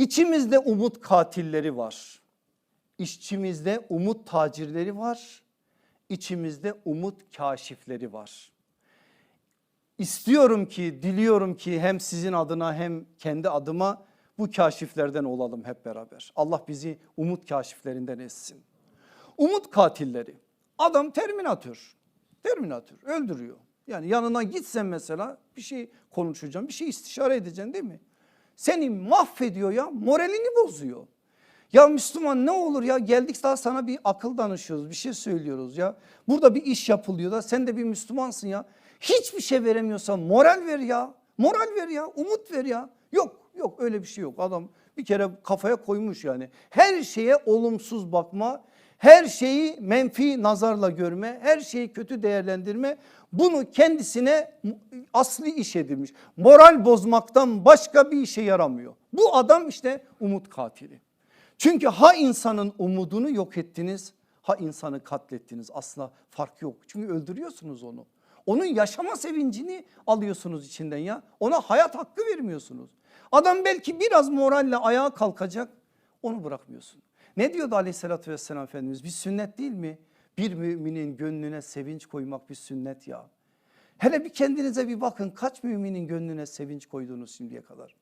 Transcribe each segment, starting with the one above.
İçimizde umut katilleri var. İçimizde umut tacirleri var. İçimizde umut kaşifleri var. İstiyorum ki, diliyorum ki hem sizin adına hem kendi adıma bu kaşiflerden olalım hep beraber. Allah bizi umut kaşiflerinden etsin. Umut katilleri. Adam terminatör. Terminatör öldürüyor. Yani yanına gitsen mesela bir şey konuşacağım, bir şey istişare edeceksin değil mi? Seni mahvediyor ya, moralini bozuyor. Ya Müslüman ne olur ya geldik daha sana bir akıl danışıyoruz bir şey söylüyoruz ya. Burada bir iş yapılıyor da sen de bir Müslümansın ya. Hiçbir şey veremiyorsan moral ver ya. Moral ver ya umut ver ya. Yok yok öyle bir şey yok adam bir kere kafaya koymuş yani. Her şeye olumsuz bakma her şeyi menfi nazarla görme, her şeyi kötü değerlendirme bunu kendisine asli iş edilmiş. Moral bozmaktan başka bir işe yaramıyor. Bu adam işte umut katili. Çünkü ha insanın umudunu yok ettiniz, ha insanı katlettiniz. Asla fark yok. Çünkü öldürüyorsunuz onu. Onun yaşama sevincini alıyorsunuz içinden ya. Ona hayat hakkı vermiyorsunuz. Adam belki biraz moralle ayağa kalkacak onu bırakmıyorsun. Ne diyordu aleyhissalatü vesselam Efendimiz? Bir sünnet değil mi? Bir müminin gönlüne sevinç koymak bir sünnet ya. Hele bir kendinize bir bakın kaç müminin gönlüne sevinç koydunuz şimdiye kadar.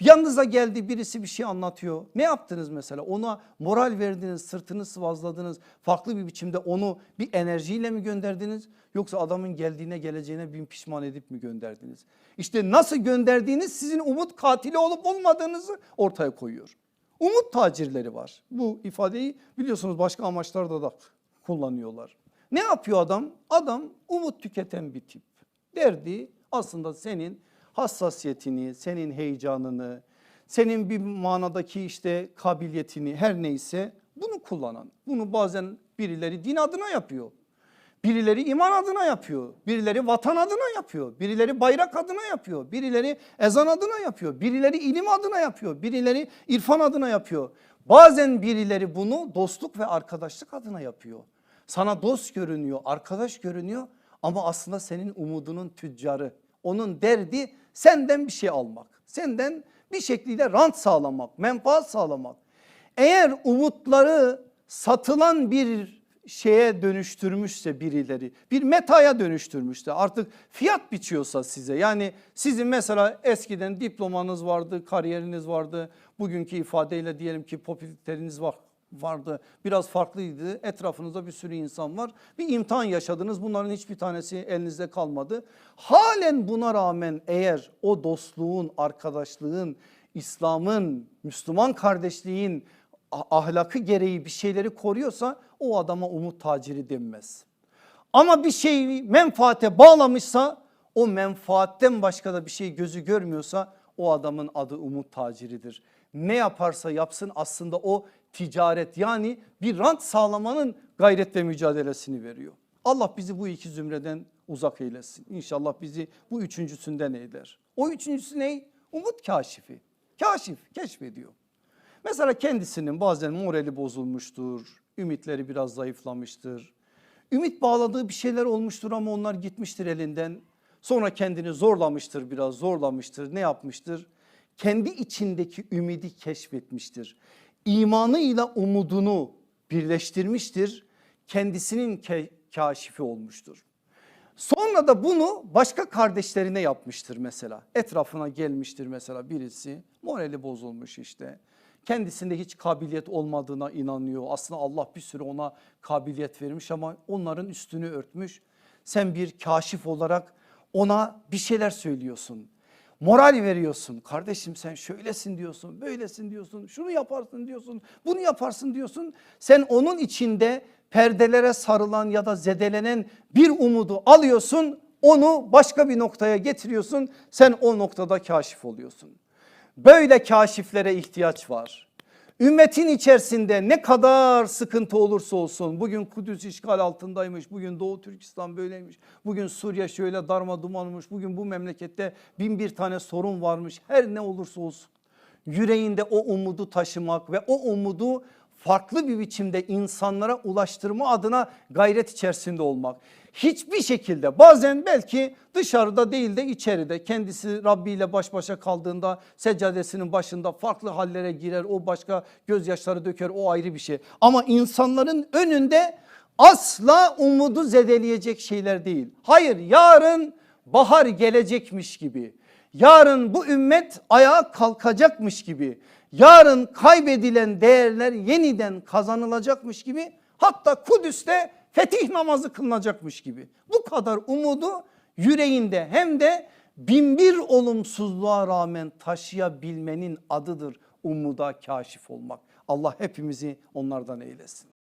Yanınıza geldi birisi bir şey anlatıyor. Ne yaptınız mesela? Ona moral verdiniz, sırtını sıvazladınız. Farklı bir biçimde onu bir enerjiyle mi gönderdiniz? Yoksa adamın geldiğine geleceğine bin pişman edip mi gönderdiniz? İşte nasıl gönderdiğiniz sizin umut katili olup olmadığınızı ortaya koyuyor. Umut tacirleri var. Bu ifadeyi biliyorsunuz başka amaçlarda da kullanıyorlar. Ne yapıyor adam? Adam umut tüketen bir tip. Derdi aslında senin hassasiyetini, senin heyecanını, senin bir manadaki işte kabiliyetini her neyse bunu kullanan. Bunu bazen birileri din adına yapıyor. Birileri iman adına yapıyor. Birileri vatan adına yapıyor. Birileri bayrak adına yapıyor. Birileri ezan adına yapıyor. Birileri ilim adına yapıyor. Birileri irfan adına yapıyor. Bazen birileri bunu dostluk ve arkadaşlık adına yapıyor. Sana dost görünüyor, arkadaş görünüyor ama aslında senin umudunun tüccarı. Onun derdi senden bir şey almak. Senden bir şekilde rant sağlamak, menfaat sağlamak. Eğer umutları satılan bir şeye dönüştürmüşse birileri bir metaya dönüştürmüşse artık fiyat biçiyorsa size yani sizin mesela eskiden diplomanız vardı kariyeriniz vardı bugünkü ifadeyle diyelim ki popülariteriniz var vardı biraz farklıydı etrafınızda bir sürü insan var bir imtihan yaşadınız bunların hiçbir tanesi elinizde kalmadı. Halen buna rağmen eğer o dostluğun arkadaşlığın İslam'ın Müslüman kardeşliğin ahlakı gereği bir şeyleri koruyorsa o adama umut taciri denmez. Ama bir şeyi menfaate bağlamışsa o menfaatten başka da bir şey gözü görmüyorsa o adamın adı umut taciridir. Ne yaparsa yapsın aslında o ticaret yani bir rant sağlamanın gayret ve mücadelesini veriyor. Allah bizi bu iki zümreden uzak eylesin. İnşallah bizi bu üçüncüsünden eyler. O üçüncüsü ne? Umut kaşifi. Kaşif keşfediyor. Mesela kendisinin bazen morali bozulmuştur, ümitleri biraz zayıflamıştır. Ümit bağladığı bir şeyler olmuştur ama onlar gitmiştir elinden. Sonra kendini zorlamıştır biraz zorlamıştır ne yapmıştır? Kendi içindeki ümidi keşfetmiştir. İmanıyla umudunu birleştirmiştir. Kendisinin ke kaşifi olmuştur. Sonra da bunu başka kardeşlerine yapmıştır mesela. Etrafına gelmiştir mesela birisi morali bozulmuş işte kendisinde hiç kabiliyet olmadığına inanıyor. Aslında Allah bir sürü ona kabiliyet vermiş ama onların üstünü örtmüş. Sen bir kaşif olarak ona bir şeyler söylüyorsun. Moral veriyorsun. Kardeşim sen şöylesin diyorsun, böylesin diyorsun, şunu yaparsın diyorsun, bunu yaparsın diyorsun. Sen onun içinde perdelere sarılan ya da zedelenen bir umudu alıyorsun. Onu başka bir noktaya getiriyorsun. Sen o noktada kaşif oluyorsun. Böyle kaşiflere ihtiyaç var. Ümmetin içerisinde ne kadar sıkıntı olursa olsun bugün Kudüs işgal altındaymış bugün Doğu Türkistan böyleymiş bugün Suriye şöyle darma dumanmış bugün bu memlekette bin bir tane sorun varmış her ne olursa olsun yüreğinde o umudu taşımak ve o umudu farklı bir biçimde insanlara ulaştırma adına gayret içerisinde olmak. Hiçbir şekilde bazen belki dışarıda değil de içeride kendisi Rabbi ile baş başa kaldığında seccadesinin başında farklı hallere girer. O başka gözyaşları döker o ayrı bir şey. Ama insanların önünde asla umudu zedeleyecek şeyler değil. Hayır yarın bahar gelecekmiş gibi. Yarın bu ümmet ayağa kalkacakmış gibi. Yarın kaybedilen değerler yeniden kazanılacakmış gibi. Hatta Kudüs'te fetih namazı kılınacakmış gibi. Bu kadar umudu yüreğinde hem de binbir olumsuzluğa rağmen taşıyabilmenin adıdır umuda kaşif olmak. Allah hepimizi onlardan eylesin.